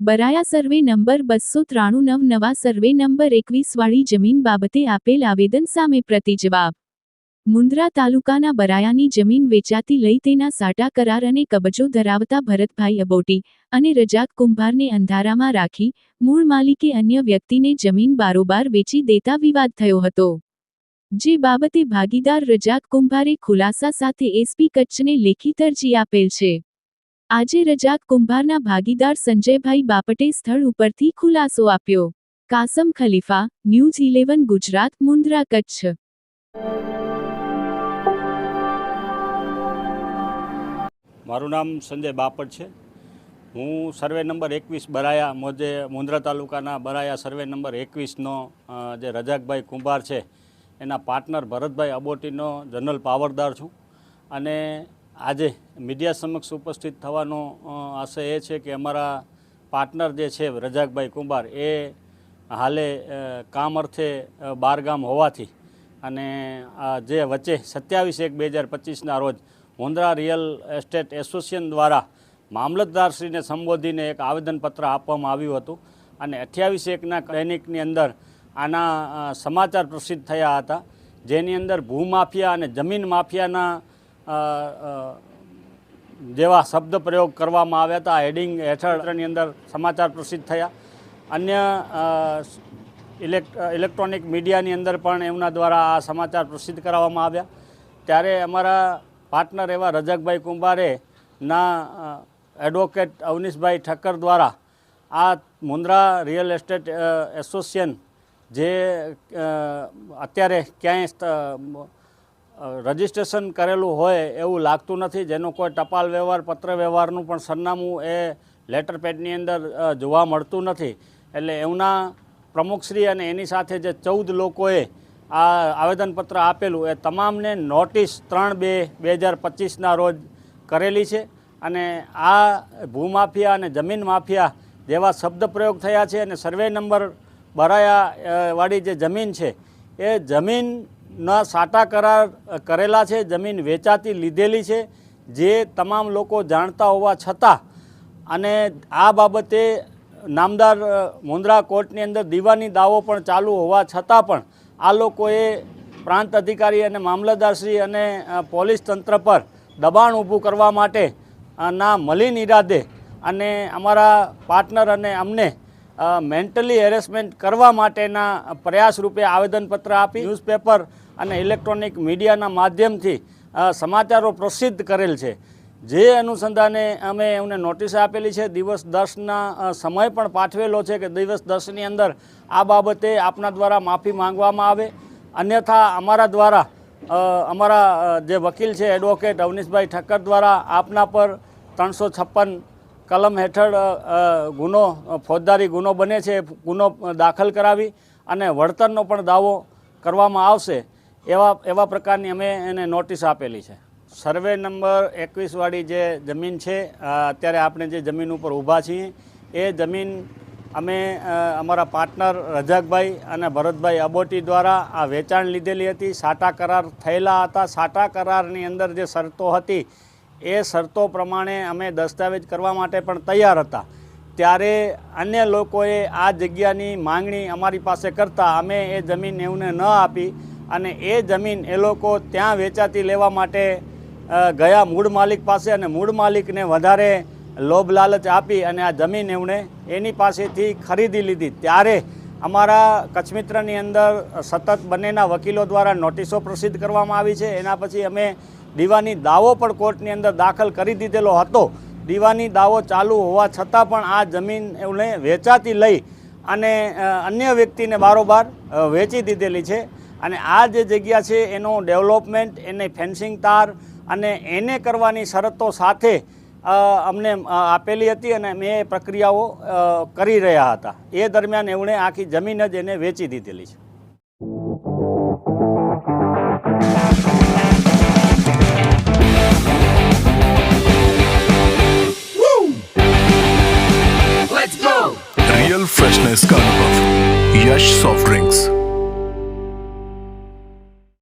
બરાયા survey number બસો ત્રાણું નવ નવા સર્વે નંબર એકવીસ વાળી જમીન બાબતે આપેલ આવેદન સામે પ્રતિજવાબ. મુન્દ્રા તાલુકાના બરાયાની જમીન વેચાતી લઈ તેના સાટા કરાર અને કબજો ધરાવતા ભરતભાઈ અબોટી અને રજાક કુંભારને અંધારામાં રાખી મૂળ માલિકે અન્ય વ્યક્તિને જમીન બારોબાર વેચી દેતા વિવાદ થયો હતો. જે બાબતે ભાગીદાર રજાક કુંભારે ખુલાસા સાથે એસપી કચ્છને લેખિત અરજી આપેલ છે. આજે રજાક કુંભારના ભાગીદાર સંજયભાઈ બાપટે સ્થળ ઉપરથી ખુલાસો આપ્યો. Kasam Khalifa, news eleven, Gujarat, Mundra, Kutch. મારું નામ સંજય બાપટ છે. હું સર્વે નંબર એકવીસ બરાયા મોજે મુન્દ્રા તાલુકાના બરાયા સર્વે નંબર એકવીસનો જે રજાકભાઈ કુંભાર છે એના પાર્ટનર ભરતભાઈ અબોટીનો જનરલ પાવરદાર છું. અને આજે મીડિયા સમક્ષ ઉપસ્થિત થવાનો આશય એ છે કે અમારા પાર્ટનર જે છે, રજાકભાઈ કુંભાર, એ હાલે કામ અર્થે બારગામ હોવાથી અને જે વચ્ચે સત્યાવીસ એક બે હજાર પચીસના રોજ મુન્દ્રા રિયલ એસ્ટેટ એસોસિએશન દ્વારા મામલતદારશ્રીને સંબોધીને એક આવેદનપત્ર આપવામાં આવ્યું હતું. અને અઠ્યાવીસ એકના દૈનિકની અંદર આના સમાચાર પ્રસિદ્ધ થયા હતા. જેની અંદર ભૂમાફિયા અને જમીન માફિયાના જેવા શબ્દ પ્રયોગ કરવામાં આવ્યા હતા. હેડિંગ હેઠળની અંદર સમાચાર પ્રસિદ્ધ થયા. અન્ય ઇલેક્ટ્રોનિક મીડિયાની અંદર પણ એમના દ્વારા આ સમાચાર પ્રસિદ્ધ કરાવવામાં આવ્યા. ત્યારે અમારા પાર્ટનર એવા રજકભાઈ કુંભારે ના એડવોકેટ અવનીશભાઈ ઠક્કર દ્વારા આ મુન્દ્રા રિયલ એસ્ટેટ એસોસિએશન જે અત્યારે ક્યાંય રજિસ્ટ્રેશન કરેલું હોય એવું લાગતું નથી. જેનો કોઈ ટપાલ વ્યવહાર, પત્ર વ્યવહારનું પણ સરનામું એ લેટર પેડની અંદર જોવા મળતું નથી. એટલે એમના પ્રમુખશ્રી અને એની સાથે જે ચૌદ લોકોએ આ આવેદનપત્ર આપેલું, એ તમામને નોટિસ ત્રણ બે બે હજાર પચીસના રોજ કરેલી છે. અને આ ભૂમાફિયા અને જમીન માફિયા જેવા શબ્દ પ્રયોગ થયા છે અને સર્વે નંબર બરાયા વાળી જે જમીન છે, એ જમીનના સાટા કરાર કરેલા છે, જમીન વેચાતી લીધેલી છે, જે તમામ લોકો જાણતા હોવા છતાં અને આ બાબતે નામદાર મુન્દ્રા કોર્ટની અંદર દીવાની દાવો પણ ચાલુ હોવા છતાં પણ આ લોકોએ પ્રાંત અધિકારી અને મામલતદારશ્રી અને પોલીસ તંત્ર પર દબાણ ઊભું કરવા માટે ના મલિન ઈરાદે અને અમારા પાર્ટનર અને અમને મેન્ટલી હેરેસમેન્ટ કરવા માટેના પ્રયાસ રૂપે આવેદનપત્ર આપી ન્યૂઝપેપર અને ઇલેક્ટ્રોનિક મીડિયાના માધ્યમથી સમાચારો પ્રસિદ્ધ કરેલ છે. જે અનુસંધાને અમે એમને નોટિસ આપેલી છે, દિવસ દસના સમય પણ પાઠવેલો છે કે દિવસ દસની અંદર આ બાબતે આપના દ્વારા માફી માંગવામાં આવે. અન્યથા અમારા દ્વારા અમારા જે વકીલ છે એડવોકેટ અવનીશભાઈ ઠક્કર દ્વારા આપના પર ત્રણસો છપ્પન કલમ હેઠળ ગુનો, ફોજદારી ગુનો બને છે, ગુનો દાખલ કરાવી અને વળતરનો પણ દાવો કરવામાં આવશે, એવા એવા પ્રકારની અમે એને નોટિસ આપેલી છે. સર્વે નંબર એકવીસવાળી જે જમીન છે અત્યારે આપણે જે જમીન ઉપર ઊભા છીએ, એ જમીન અમે અમારા પાર્ટનર રજાકભાઈ અને ભરતભાઈ અબોટી દ્વારા આ વેચાણ લીધેલી હતી. સાટા કરાર થયેલા હતા. સાટા કરારની અંદર જે શરતો હતી એ શરતો પ્રમાણે અમે દસ્તાવેજ કરવા માટે પણ તૈયાર હતા. ત્યારે અન્ય લોકોએ આ જગ્યાની માંગણી અમારી પાસે કરતાં અમે એ જમીન એમને ન આપી અને એ જમીન એ લોકો ત્યાં વેચાતી લેવા માટે ગયા મૂળ માલિક પાસે અને મૂળ માલિકને વધારે લોભ લાલચ આપી અને આ જમીન એમણે એની પાસેથી ખરીદી લીધી. ત્યારે અમારા કચ્છમિત્રની અંદર સતત બંનેના વકીલો દ્વારા નોટિસો પ્રસિદ્ધ કરવામાં આવી છે. એના પછી અમે દીવાની દાવો પણ કોર્ટની અંદર દાખલ કરી દીધેલો હતો. દીવાની દાવો ચાલુ હોવા છતાં પણ આ જમીન એમણે વેચાતી લઈ અને અન્ય વ્યક્તિને બારોબાર વેચી દીધેલી છે. અને આ જે જગ્યા છે એનો ડેવલપમેન્ટ, એને ફેન્સિંગ તાર અને એને કરવાની શરતો સાથે અમને આપેલી હતી અને એ પ્રક્રિયાઓ કરી રહ્યા હતા. એ દરમિયાન એમણે આખી જમીન જ એને વેચી દીધેલી છે. real freshness karma yash soft drinks.